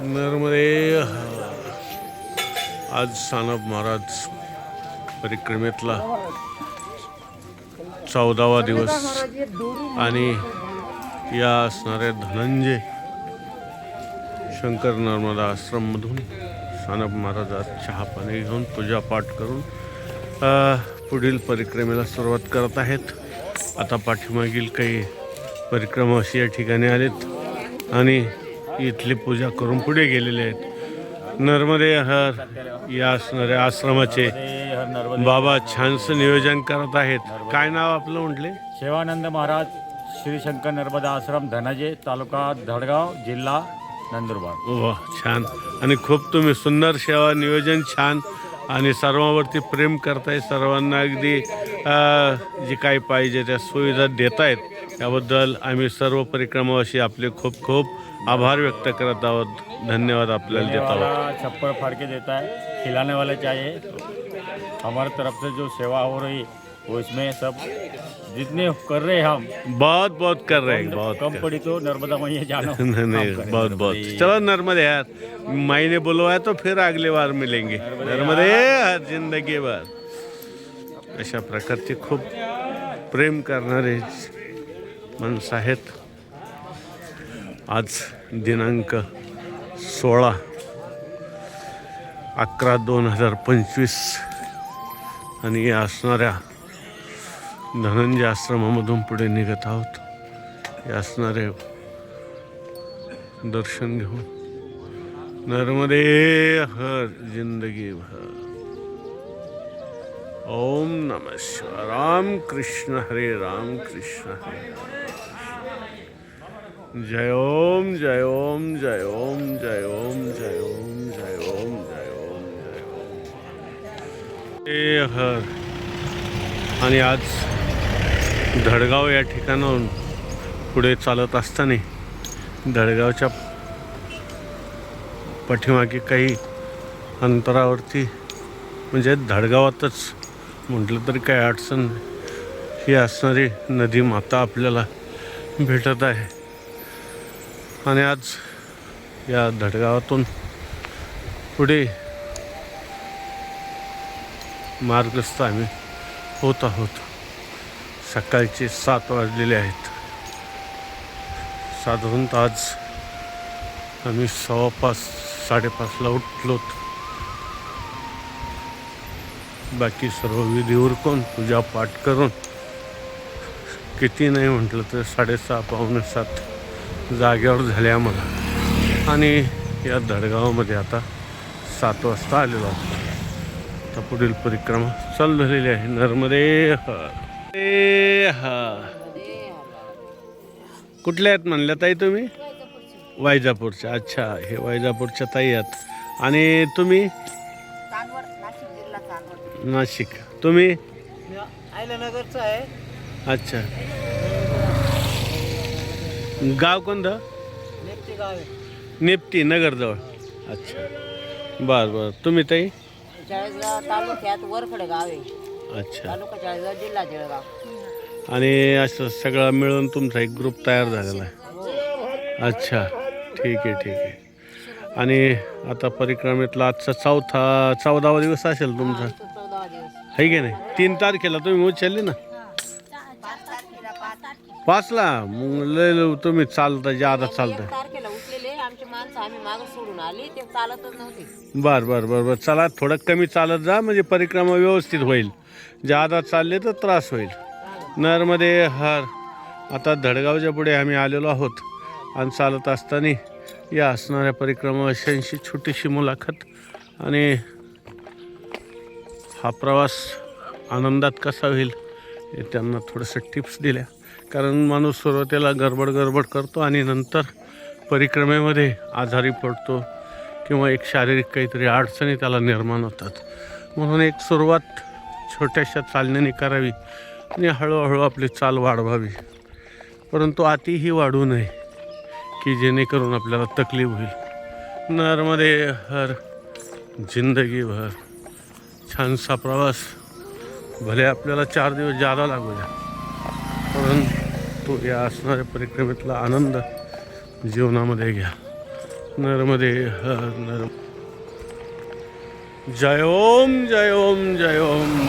नर्मदे आज सानप महाराज परिक्रमेतला चौदावा दिवस आणि या असणाऱ्या धनंजय शंकर नर्मदा आश्रममधून सानप महाराज आज चहा पाणी घेऊन पूजापाठ करून पुढील परिक्रमेला सुरुवात करत आहेत. आता पाठीमागील काही परिक्रमा अशी या ठिकाणी आलेत. आणि इथली पूजा करून पुढे गेलेले आहेत. नर्मदे हर या असणाऱ्या आश्रमाचे बाबा छानसं नियोजन करत आहेत. काय नाव आपलं म्हटले? शिवानंद महाराज श्री शंकर नर्मदा आश्रम धनाजे तालुका धडगाव जिल्हा नंदुरबार. वा छान. आणि खूप तुम्ही सुंदर सेवा नियोजन छान आणि सर्वांवरती प्रेम करताय सर्वांना. अगदी जे काही पाहिजे त्या सुविधा देतायत. त्याबद्दल आम्ही सर्व परिक्रमावासी आपले खूप खूप आभार व्यक्त करत आहोत. धन्यवाद आपल्याला देत आहोत. छप्पर फाड़ के देता है खिलाने वाले चाहिए हमारे तरफ़ से जो सेवा हो रही वो इसमें सब जितने कर रहे हैं हम बहुत बहुत कर रहे हैं बहुत कम पड़ी तो नर्मदा मैया जानो। नहीं नहीं बहुत बहुत। चलो नर्मदे यार। मायने बुलवाया तो फिर अगले बार मिलेंगे। नर्मदे हर ज़िंदगी भर। अशा प्रकारचे खूप प्रेम करणारे माणसं आहेत. आज दिनांक सोळा अकरा दोन हजार पंचवीस. आणि या असणाऱ्या धनंजय आश्रमामधून पुढे निघत आहोत. हे असणारे दर्शन घेऊन. नर्मदे हर जिंदगी भर. ओम नम शिवा राम कृष्ण हरे राम कृष्ण हरे राम। जय ओम जय ओम जय ओम जय ओम जय ओम जय ओम जय ओम जय ओम. हर. आणि आज धडगाव या ठिकाणाहून पुढे चालत असताना धडगावच्या पाठीमागे काही अंतरावरती म्हणजे धडगावातच म्हटलं तरी काही अडचण ही असणारी नदी माता आपल्याला भेटत आहे. आणि आज या धडगावातून पुढे मार्गस्थ आम्ही होत आहोत. सकाळचे सात वाजलेले आहेत. साधारणतः आज आम्ही सव्वा पाच साडेपाचला उठलोत. बाकी सर्व विधी उरकून पूजा पाठ करून किती नाही म्हटलं तर साडेसहा पावणे सात. जागेवर झाले आम्हाला आणि या धडगावामध्ये आता सात वाजता आलेलो आहोत. आता पुढील परिक्रमा चालू झालेली आहे. नर्मदे हर हर कुठल्या आहेत म्हणल्या ताई तुम्ही? वैजापूरच्या अच्छा हे वैजापूरच्या ताई आहेत. आणि तुम्ही? नाशिक. तुम्ही? आहे. अच्छा. गाव कोणतं? नेप्ती नगरजवळ. अच्छा. बरं बरं. तुम्ही ताई? चाळीसगाव तालुक्यात वरखडे गाव आहे. अच्छा. तालुका चाळीसगाव जिल्हा जळगाव. आणि असं सगळं मिळून तुमचा एक ग्रुप तयार झालेला आहे. अच्छा. ठीक आहे ठीक आहे. आणि आता परिक्रमेतला आजचा चौथा चौदावा दिवस असेल तुमचा? दिवस. आहे की नाही? तीन तारखेला तुम्ही उचलले ना? पाचला मग लय लय तुम्ही चालता ज्यादा एक चालता तारखेला उठलेले आमची माणसं आम्ही मागं सोडून आली. ते चालतच नव्हते. बर बर बर बर. चला थोडं कमी चालत जा म्हणजे परिक्रमा व्यवस्थित होईल. ज्यादा चालले तर त्रास होईल. नरमध्ये हर. आता धडगावच्या पुढे आम्ही आलेलो आहोत. आणि चालत असताना या असणाऱ्या परिक्रमावाशांशी छोटीशी मुलाखत. आणि हा प्रवास आनंदात कसा होईल हे त्यांना थोडंसं टिप्स दिल्या. कारण माणूस सुरुवातीला गडबड गडबड करतो आणि नंतर परिक्रमेमध्ये आजारी पडतो किंवा एक शारीरिक काहीतरी अडचणी त्याला निर्माण होतात. म्हणून एक सुरुवात छोट्याशा चालण्याने करावी आणि हळूहळू आपली चाल वाढवावी. परंतु अतिही वाढू नये की जेणेकरून आपल्याला तकलीफ होईल. नरमध्ये हर जिंदगीभर छानसा प्रवास. भले आपल्याला चार दिवस जादा लागू द्या. तो या असणाऱ्या परिक्रमेतला आनंद जीवनामध्ये घ्या. नर्मदे हर नर्म जय ओम जय ओम जय ओम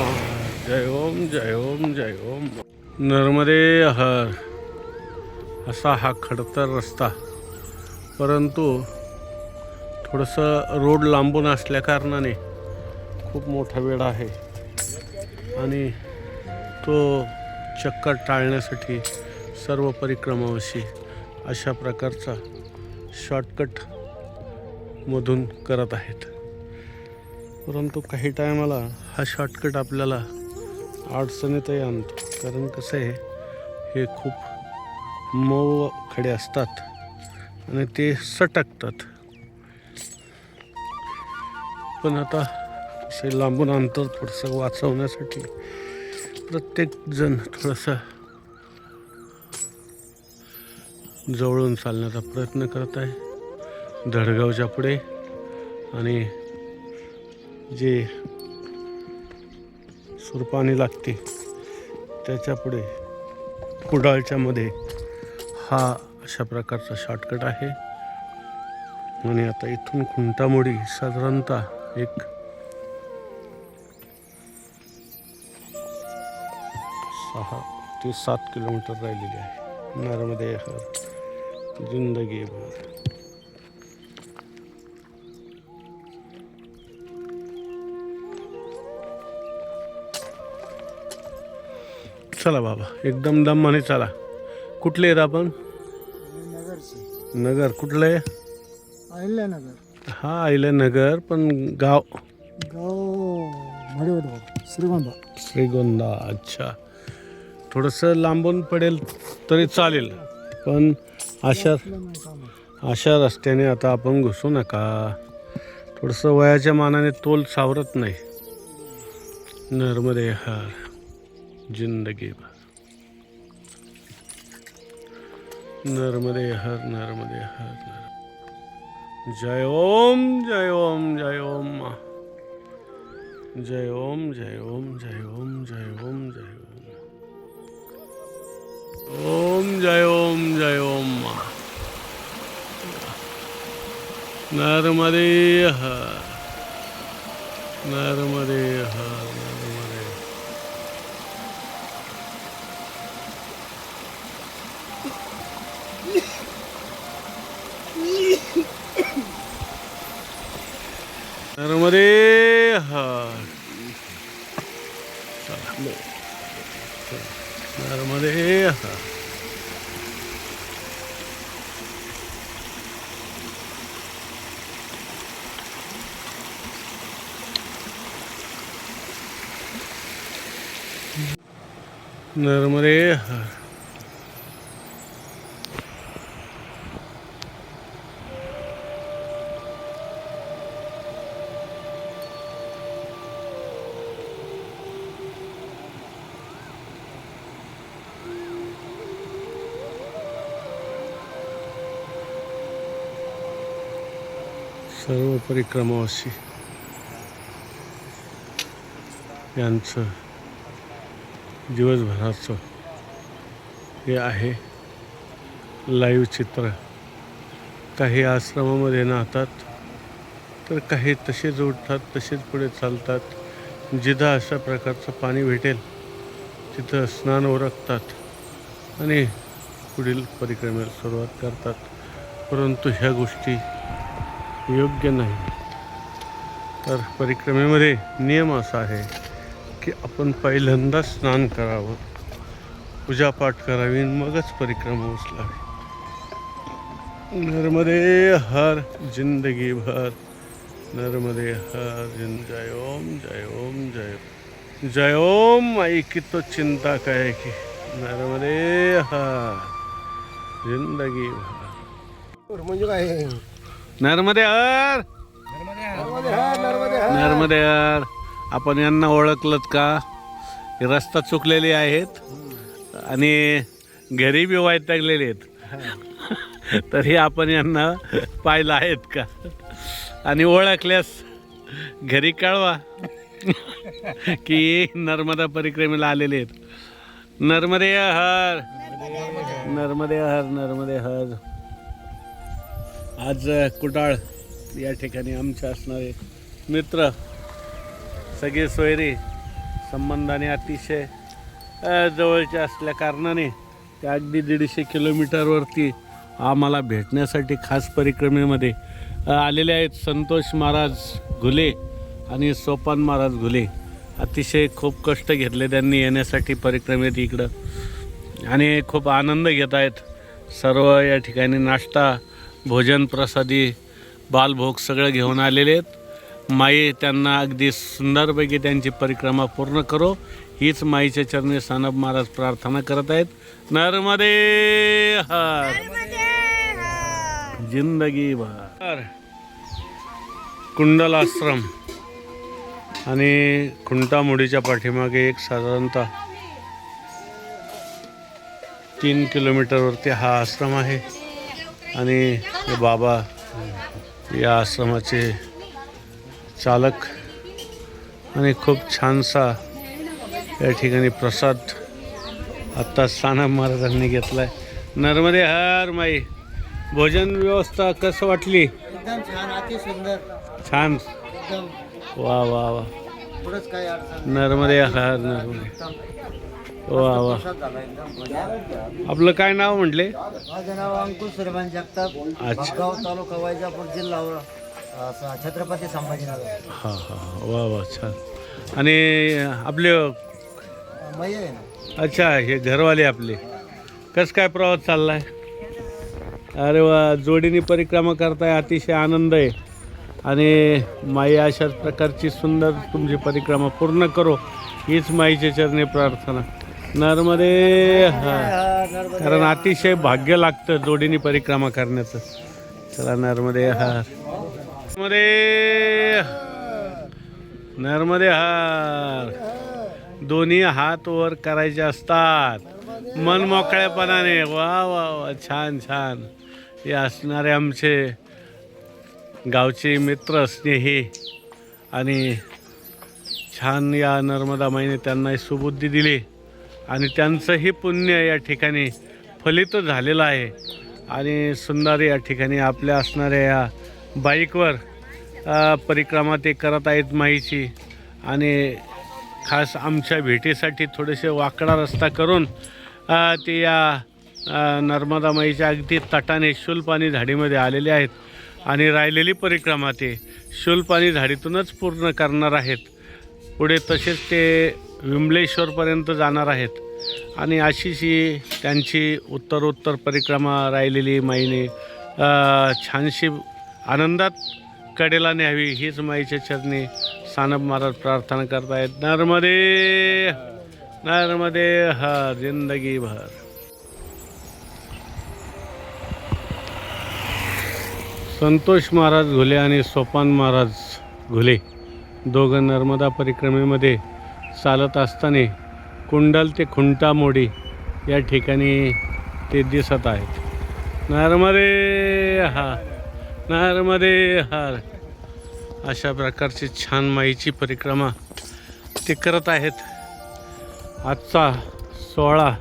जय ओम जय ओम जय ओम नर्मदे हर असा हा खडतर रस्ता. परंतु थोडंसं रोड लांबून असल्याकारणाने खूप मोठा वेळ आहे. आणि तो चक्कर टाळण्यासाठी सर्व परिक्रमाविषयी अशा प्रकारचा शॉर्टकट मधून करत आहेत. परंतु काही टायमाला हा शॉर्टकट आपल्याला अडचणीतही आणतो. कारण कसं आहे हे खूप मऊ खडे असतात आणि ते सटकतात. पण आता असे लांबून अंतर थोडंसं वाचवण्यासाठी प्रत्येकजण थोडंसं जवळून चालण्याचा प्रयत्न करत आहे. धडगावच्या पुढे आणि जे सुरपाणी लागते त्याच्या पुढे कुडाळच्या मध्ये हा अशा प्रकारचा शॉर्टकट आहे. आणि आता इथून खुंटामोडी साधारणतः एक सहा ते सात किलोमीटर राहिलेली आहे. नर्मदे जिंदगी भर. चला बाबा एकदम दमाने चला. कुठले आहेत आपण? नगरची नगर कुठलं आहे? अहिल्यानगर. हा आईलं नगर पण गाव? गाव श्रीगोंदा. श्रीगोंदा अच्छा. थोडंसं लांबून पडेल तरी चालेल. पण अशा अशा रस्त्याने आता आपण घुसू नका. थोडंसं वयाच्या मानाने तोल सावरत नाही. नर्मदे हर जिंदगी भर. नर्मदे हर नर्मदे हर जय ओम जय ओम जय ओम जय ओम जय ओम जय ओम जय ओम जय ओम. ओम जय ओम जय ओम नर्मदे हर नर्मदे नर्मदे। नर्मदे हर चला. नर्मदे हर नर्मदे सर्व परिक्रमावासी यांचं दिवसभराचं हे आहे लाईव्ह चित्र. काही आश्रमामध्ये नाहतात तर काही तसेच उठतात तसेच पुढे चालतात. जिथं अशा प्रकारचं पाणी भेटेल तिथं स्नान ओरखतात आणि पुढील परिक्रमेला सुरुवात करतात. परंतु ह्या गोष्टी योग्य नाही. तर परिक्रमेमध्ये नियम असा आहे की आपण पहिल्यांदा स्नान करावं, पूजापाठ करावी मगच परिक्रमा उचलावी. नर्मदे हर ज़िंदगी भर, नर्मदे हर जिन जय ओम जय ओम, जय जय ओम आई की तो चिंता काय की नर्मदे हर ज़िंदगी भर. म्हणजे काय? नर्मदे हर नर्मदे हर आपण यांना ओळखलत का? रस्ता चुकलेले आहेत आणि घरी बी वैतागलेले आहेत. तरी आपण यांना पाहिलं आहेत का? आणि ओळखल्यास घरी कळवा की नर्मदा परिक्रमेला आलेले आहेत. नर्मदे हर नर्मदे हर नर्मदे हर आज कुटाळ कुडाळ या ठिकाणी आमचे असणारे मित्र सगळे सोयरे संबंधाने अतिशय जवळचे असल्या कारणाने त्या अगदी दीडशे किलोमीटरवरती आम्हाला भेटण्यासाठी खास परिक्रमेमध्ये आलेले आहेत संतोष महाराज घुले आणि सोपान महाराज घुले. अतिशय खूप कष्ट घेतले त्यांनी येण्यासाठी परिक्रमेत इकडं. आणि खूप आनंद घेत आहेत. सर्व या ठिकाणी नाश्ता भोजन प्रसादी बालभोग सगळं घेऊन आलेले आहेत. माई त्यांना अगदी सुंदरपैकी त्यांची परिक्रमा पूर्ण करो. हीच माईच्या चरणी सानप महाराज प्रार्थना करत आहेत. नर्मदे हर. जिंदगी भर. कुंडल आश्रम आणि खुंटामुडीच्या पाठीमागे एक साधारणतः तीन किलोमीटरवरती हा आश्रम आहे. आणि बाबा या आश्रमाचे चालक आणि खूप छानसा या ठिकाणी प्रसाद आत्ता साना महाराजांनी घेतला आहे नर्मदे हर माई भोजन व्यवस्था कसं वाटली? एकदम छान अति सुंदर. छान. वा वा वा. नर्मदे हर नर्मदे. वा वा. आपलं काय नाव म्हटले? माझं नाव अंकुश श्रीमान जगताप अच्छा. भटगाव तालुका वैजापूर जिल्हा अ, स- छत्रपती संभाजीनगर. हां हां वा वा छान. आणि आपले मय आहे ना? अच्छा हे घरवाले आपले. कसं काय प्रवास चाललाय? अरे वा जोडीने परिक्रमा करताय अतिशय आनंद आहे. आणि माई अशाच प्रकारची सुंदर तुमची परिक्रमा पूर्ण करो हीच माईच्या चरणी प्रार्थना. नर्मदे हा. कारण अतिशय भाग्य लागतं जोडीने परिक्रमा करण्याचं. चला नर्मदे हार नर्मदे नर्मदे हार दोन्ही हात वर करायचे असतात. मन मोकळ्यापणाने. वा वा वा. छान छान. हे असणारे आमचे गावचे मित्र स्नेही आणि छान या नर्मदा माईने त्यांना सुबुद्धी दिली. आणि त्यांचंही पुण्य या ठिकाणी फलित झालेलं आहे. आणि सुंदर या ठिकाणी आपल्या असणाऱ्या या बाईकवर परिक्रमा ते करत आहेत माईची. आणि खास आमच्या भेटीसाठी थोडेसे वाकडा रस्ता करून ते या नर्मदा माईच्या अगदी तटाने शूलपाणी झाडीमध्ये आलेले आहेत. आणि राहिलेली परिक्रमा ते शूलपाणी झाडीतूनच पूर्ण करणार आहेत. पुढे तसेच ते विमलेश्वरपर्यंत जाणार आहेत. आणि अशीच ही त्यांची उत्तरोत्तर परिक्रमा राहिलेली माईने. छानशी आनंदात कडेला न्यावी हीच माईच्या चरणी सानप महाराज प्रार्थना करतायत. नर्मदे नर्मदे हर जिंदगी भर. संतोष महाराज घुले आणि सोपान महाराज घुले. दोघं नर्मदा परिक्रमेमध्ये चालत असताना कुंडल ते खुंटामोडी या ठिकाणी ते दिसत आहेत. नर्मदे हा नर्मदे हार. अशा प्रकारची छान माईची परिक्रमा ते करत आहेत. आजचा सोळा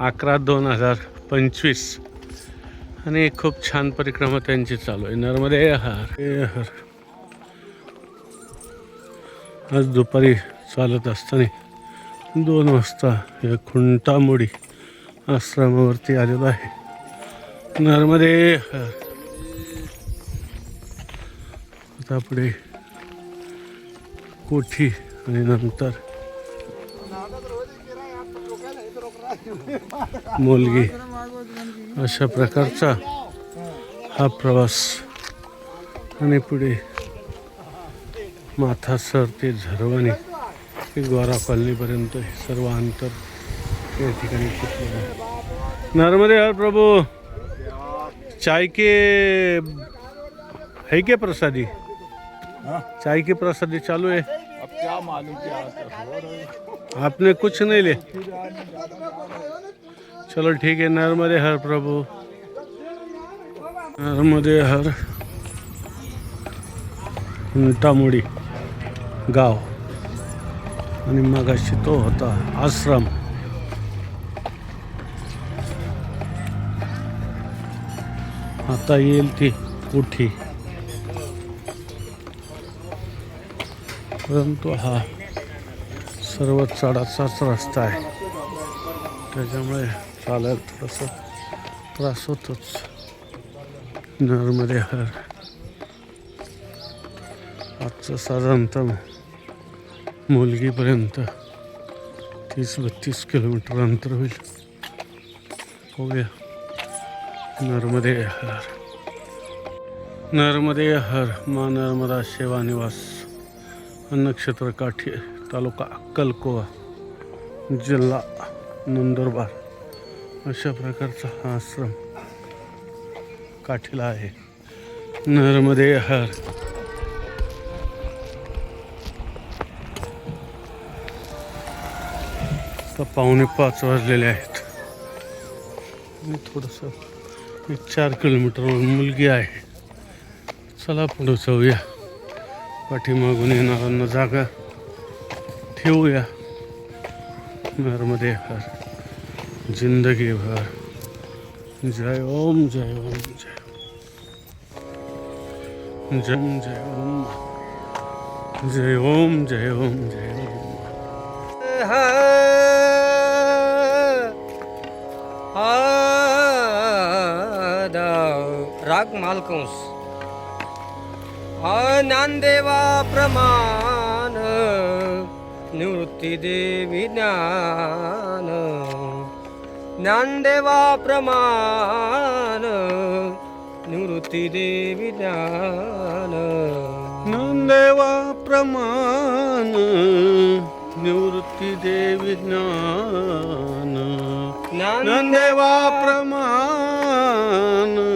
अकरा दोन हजार पंचवीस. आणि खूप छान परिक्रमा त्यांची चालू आहे. नर्मदे हार हे हर. आज दुपारी चालत असताना दोन वाजता या खुंटामोडी आश्रमावरती आलेलो आहे. नर्मदे आता पुढे कोठी आणि नंतर मुलगी. अशा प्रकारचा हा प्रवास. आणि पुढे माथासर ते झरवाणी ते गोरा कॉलनीपर्यंत हे सर्व अंतर या ठिकाणी घेतलेलं नर्मदे हर प्रभू चाय के है क्या प्रसादी? चाय की प्रसादी चालू है। अब क्या मालूम क्या हो है आपने कुछ नहीं ले। चलो ठीक है नर्मदे हर प्रभु। नर्मदे हर उंटामुडी गाव। आणि मगाशी तो होता आश्रम. आता येईल ती उठी. परंतु हा सर्व चढाचाच रस्ता आहे. त्याच्यामुळे चालायला थोडंसं त्रास होतोच. नर्मदे हर. आजचं साधारणतः मुलगीपर्यंत तीस बत्तीस किलोमीटर अंतर होईल. पाहूया नर्मदे हर. नर्मदे हर मा नर्मदा सेवा निवास. अन्नक्षेत्र काठी तालुका अक्कलकोवा जिल्हा नंदुरबार. अशा प्रकारचा हा आश्रम काठीला आहे. नर्मदे हर. तर पावणे पाच वाजलेले आहेत. आणि थोडंसं एक चार किलोमीटरवर मुलगी आहे. चला पुढं जाऊया. पाठीमागून येणाऱ्यांना जागा ठेवूया. घरमध्ये भर जिंदगी भर जय ओम जय ओम जय ओम. जय ओम जय ओम. जय ओम जय ओम जय ओम. राग मालकंस ज्ञानदेवा प्रमाण निवृत्ती देवी ज्ञान. ज्ञानदेवा प्रमाण निवृत्ती देवी ज्ञान. नंदेवा प्रमाण निवृत्ती देवी ज्ञान. नंदेवा प्रमाण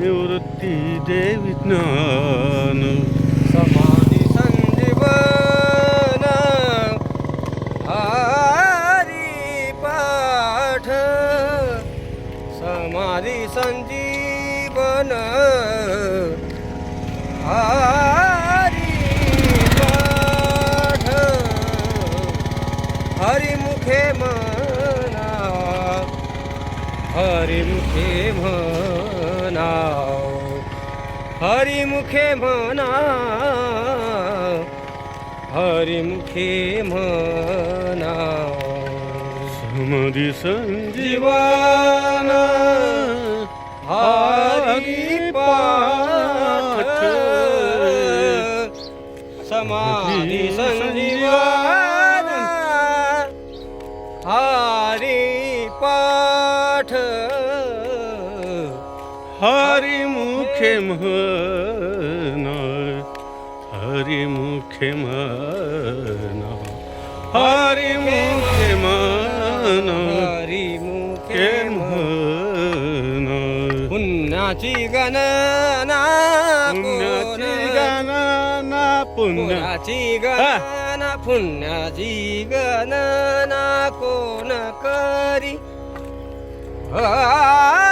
निवृत्ती देवी ज्ञान. समाधी संजीवन हरिमुखे म्हणा हरिमुखे म्हणा समाधी संजीवन हरी पाठ। समाधी हरी मुखे म्हणा हरी मुखे म्हणा हरी मुखे म्हणा हरी मुखे म्हणा पुण्याची गणना पुण्याची गणना पुण्य। पुण्याची गणना पुण्याची गणना कोण करी? हा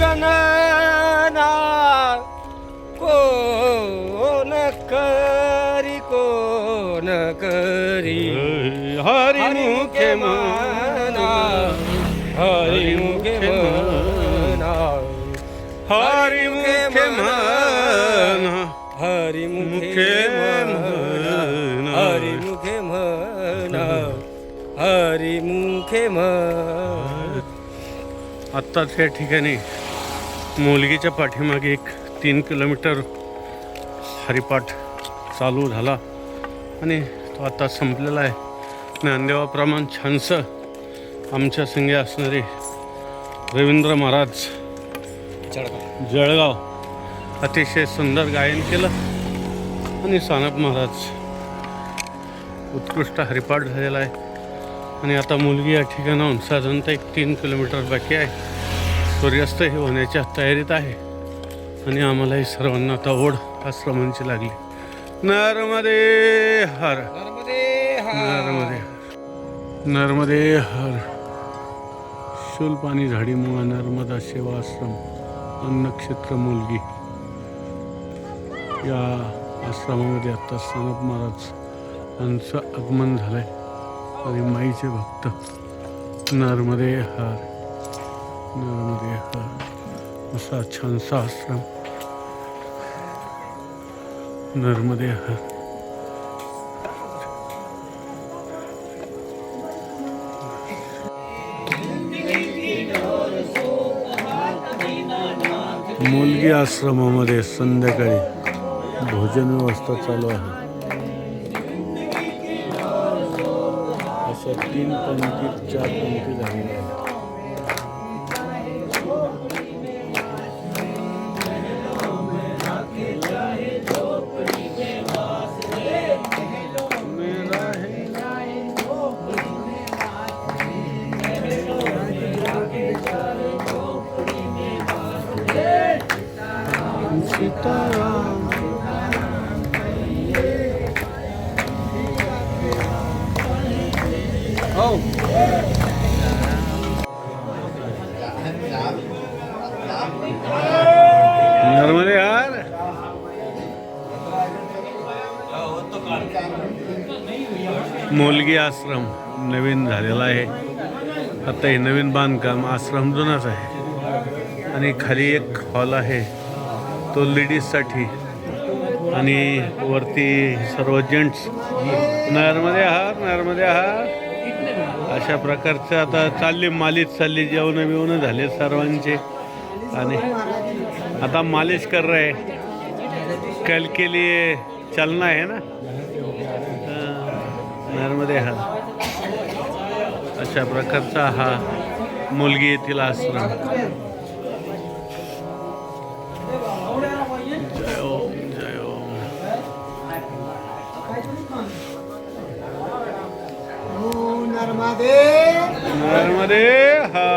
गणना कोण करी कोण करी? हरी मुखे म्हणा हरी मुखे म्हणा हरी मुखे म्हणा हरी मुखे म्हणा हरी मुखे म्हणा हरी मुखे म्हणा आत्ताच या ठिकाणी मुलगीच्या पाठीमागे एक तीन किलोमीटर हरिपाठ चालू झाला आणि तो आता संपलेला आहे. ज्ञानदेवाप्रमाण छानसं आमच्या संगे असणारे रवींद्र महाराज जळगाव अतिशय सुंदर गायन केलं आणि सानप महाराज उत्कृष्ट हरिपाठ झालेला आहे. आणि आता मुलगी या ठिकाणाहून साधारणतः एक तीन किलोमीटर बाकी आहे. सूर्यास्तही होण्याच्या तयारीत आहे. आणि आम्हालाही सर्वांना आता ओढ आश्रमांची लागली. नर्मदे हर. नर्मदे नर्मदे नर्मदे हर. शूलपाणी झाडी मुळा नर्मदा सेवा आश्रम अन्नक्षेत्र मुलगी. या आश्रमामध्ये आता सानप महाराज यांचं आगमन झालंय. आणि माईचे भक्त. नर्मदे हर. नर्मदे असा छानसा आश्रम. नर्मदे हर मुलगी आश्रमामध्ये संध्याकाळी भोजन व्यवस्था चालू आहे. अशा तीन पंक्तीत चार पंक्ती झालेल्या आहेत. सीताराम हो। नर्मदे यार। मोलगी आश्रम नवीन झालेला आहे. आता हे नवीन बांधकाम आश्रम जुनाच आहे. आणि खाली एक हॉल आहे. तो लेडीजसाठी. आणि वरती सर्व जेंट्स नगरमध्ये आहात नगरमध्ये आहात? अशा प्रकारचं आता चालली मालिश चालली जेवणं बिवणं झाले सर्वांचे. आणि आता मालिश कर रहे. कल के लिए चलना है ना? नगरमध्ये आहात. हा अशा प्रकारचा हा मुलगी येथील आश्रम. Narmade. Narmade. Ha.